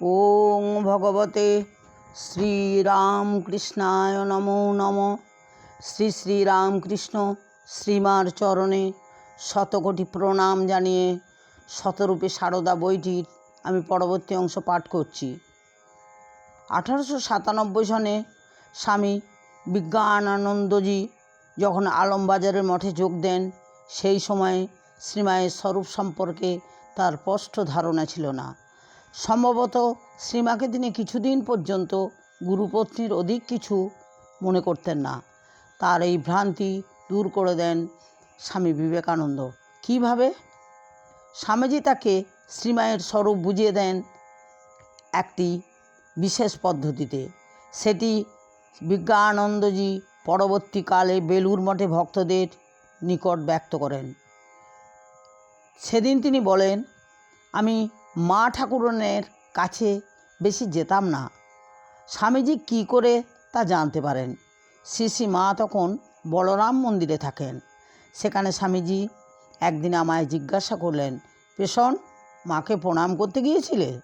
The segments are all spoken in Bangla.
ওং ভগবতে শ্রীরামকৃষ্ণায় নমো নম। শ্রী শ্রীরামকৃষ্ণ শ্রীমার চরণে শতকোটি প্রণাম জানিয়ে শতরূপে সারদা বইটির আমি পরবর্তী অংশ পাঠ করছি। আঠারোশো সাতানব্বই সনে স্বামী বিজ্ঞানানন্দজি যখন আলমবাজারের মঠে যোগ দেন, সেই সময়ে শ্রীমায়ের স্বরূপ সম্পর্কে তার স্পষ্ট ধারণা ছিল না। সম্ভবত শ্রীমাকে তিনি কিছুদিন পর্যন্ত গুরুপত্নীর অধিক কিছু মনে করতেন না। তার এই ভ্রান্তি দূর করে দেন স্বামী বিবেকানন্দ। কীভাবে? স্বামীজি তাকে শ্রীমায়ের স্বরূপ বুঝিয়ে দেন একটি বিশেষ পদ্ধতিতে। সেটি বিজ্ঞানন্দজি পরবর্তীকালে বেলুর মঠে ভক্তদের নিকট ব্যক্ত করেন। সেদিন তিনি বলেন, আমি মা ঠাকুরনের কাছে বেশি যেতাম না। স্বামীজি কী করে তা জানতে পারেন। শ্রী মা তখন বলরাম মন্দিরে থাকেন। সেখানে স্বামীজি একদিন আমায় জিজ্ঞাসা করলেন পেশন মাকে প্রণাম করতে গিয়েছিলে?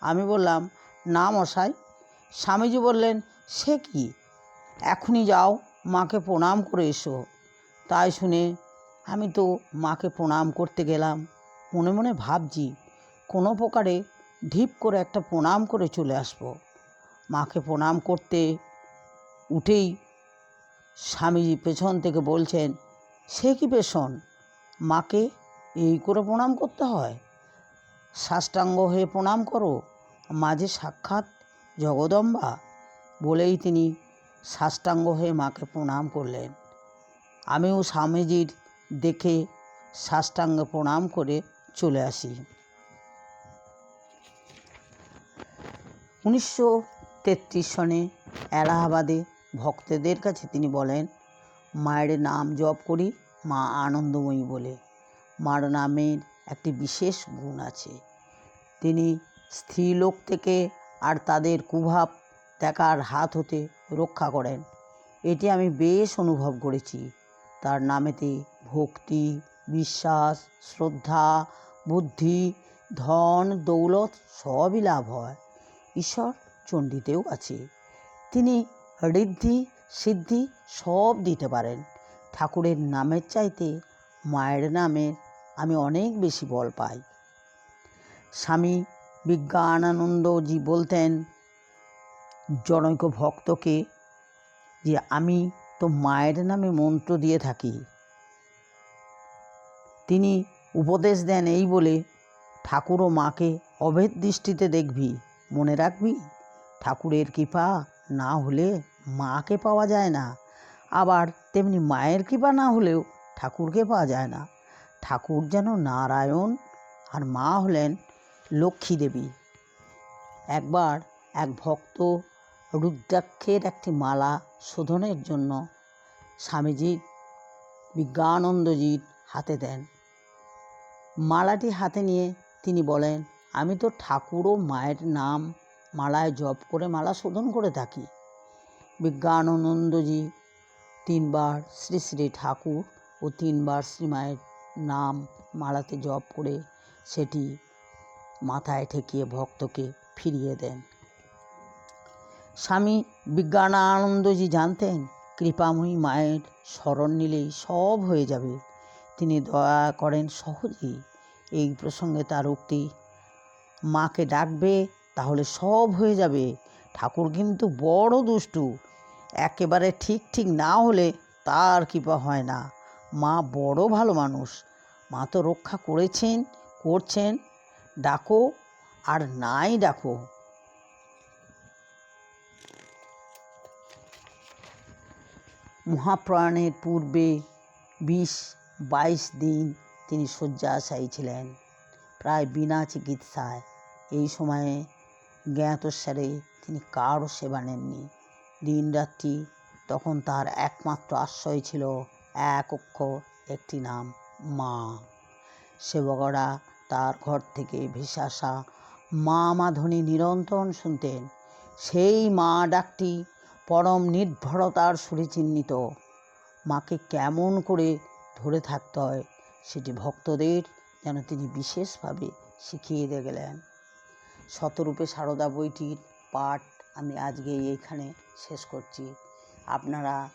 আমি বললাম, না মশাই। স্বামীজি বললেন, সে কি? এখনই যাও, মাকে প্রণাম করে এসো। তাই শুনে আমি তো মাকে প্রণাম করতে গেলাম। মনে মনে ভাবছি কোনো প্রকারে ঢিপ করে একটা প্রণাম করে চলে আসব। মাকে প্রণাম করতে উঠেই স্বামীজি পেছন থেকে বলছেন, সে কি পেছন? মাকে এই করে প্রণাম করতে হয়? সাষ্টাঙ্গ হয়ে প্রণাম করো? মাঝে সাক্ষাৎ জগদম্বা? বলেই তিনি সাষ্টাঙ্গ হয়ে মাকে প্রণাম করলেন। আমিও স্বামীজির দেখে সাষ্টাঙ্গ প্রণাম করে চলে আসি। উনিশশো তেত্রিশ সনে এলাহাবাদে ভক্তদের কাছে তিনি বলেন, মায়ের নাম জপ করি, মা আনন্দময়ী বলে। মার নামের একটি বিশেষ গুণ আছে। তিনি স্ত্রীলোক থেকে আর তাদের কুভাব দেখার হাত হতে রক্ষা করেন। এটি আমি বেশ অনুভব করেছি। তার নামেতে ভক্তি, বিশ্বাস, শ্রদ্ধা, বুদ্ধি, ধন, দৌলত সবই লাভ হয়। ঈশ্বর চণ্ডীতেও আছে। তিনি ঋদ্ধি, সিদ্ধি সব দিতে পারেন। ঠাকুরের নামের চাইতে মায়ের নামে আমি অনেক বেশি বল পাই। স্বামী বিজ্ঞানানন্দজি বলতেন, জনৈক ভক্তকে যে আমি তো মায়ের নামে মন্ত্র দিয়ে থাকি। তিনি উপদেশ দেন এই বলে ঠাকুর ও মাকে অভেদ দৃষ্টিতে দেখবি। মনে রাখবি, ঠাকুরের কৃপা না হলে মাকে পাওয়া যায় না। আবার তেমনি মায়ের কৃপা না হলেও ঠাকুরকে পাওয়া যায় না। ঠাকুর যেন নারায়ণ আর মা হলেন লক্ষ্মী দেবী। একবার এক ভক্ত রুদ্রাক্ষের একটি মালা শোধনের জন্য স্বামীজি বিজ্ঞানন্দজির হাতে দেন। মালাটি হাতে নিয়ে তিনি বলেন আমি তো ঠাকুর ও মায়ের নাম মালায় জপ করে মালা শোধন করে থাকি। বিজ্ঞানানন্দজি তিনবার শ্রী শ্রী ঠাকুর ও তিনবার শ্রীমায়ের নাম মালাতে জপ করে সেটি মাথায় ঠেকিয়ে ভক্তকে ফিরিয়ে দেন। স্বামী বিজ্ঞানানন্দজি জানতেন, কৃপাময়ী মায়ের স্মরণ নিলেই সব হয়ে যাবে। তিনি দয়া করেন সহজেই এই প্রসঙ্গে তার উক্তি মাকে ডাকবে, তাহলে সব হয়ে যাবে। ঠাকুর কিন্তু বড় দুষ্টু। একেবারে ঠিক ঠিক না হলে তার কৃপা হয় না। মা বড় ভালো মানুষ। মা তো রক্ষা করেছেন, করছেন। ডাকো আর নাই ডাকো। মহাপ্রয়াণের পূর্বে বিশ বাইশ দিন তিনি শয্যাশায়ী ছিলেন। প্রায় বিনা চিকিৎসায়। এই সময়ে জ্ঞাতসারে তিনি কারও সেবা নেননি। দিনরাত্রি তখন তার একমাত্র আশ্রয় ছিল এক অক্ষর একটি নাম, মা। সেবকরা তার ঘর থেকে ভেসে আসা মা মাধনী নিরন্তর শুনতেন। সেই মা ডাকটি পরম নির্ভরতার সুরে চিহ্নিত। মাকে কেমন করে ধরে থাকতে হয় সেটি ভক্তদের যেন তিনি বিশেষভাবে শিখিয়ে দিয়ে গেলেন? শতরূপে সারদা বইটির পাঠ আমি আজকে এইখানে শেষ করছি। আপনারা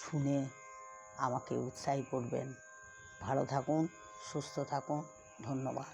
শুনে আমাকে উৎসাহী করবেন। ভালো থাকুন, সুস্থ থাকুন, ধন্যবাদ।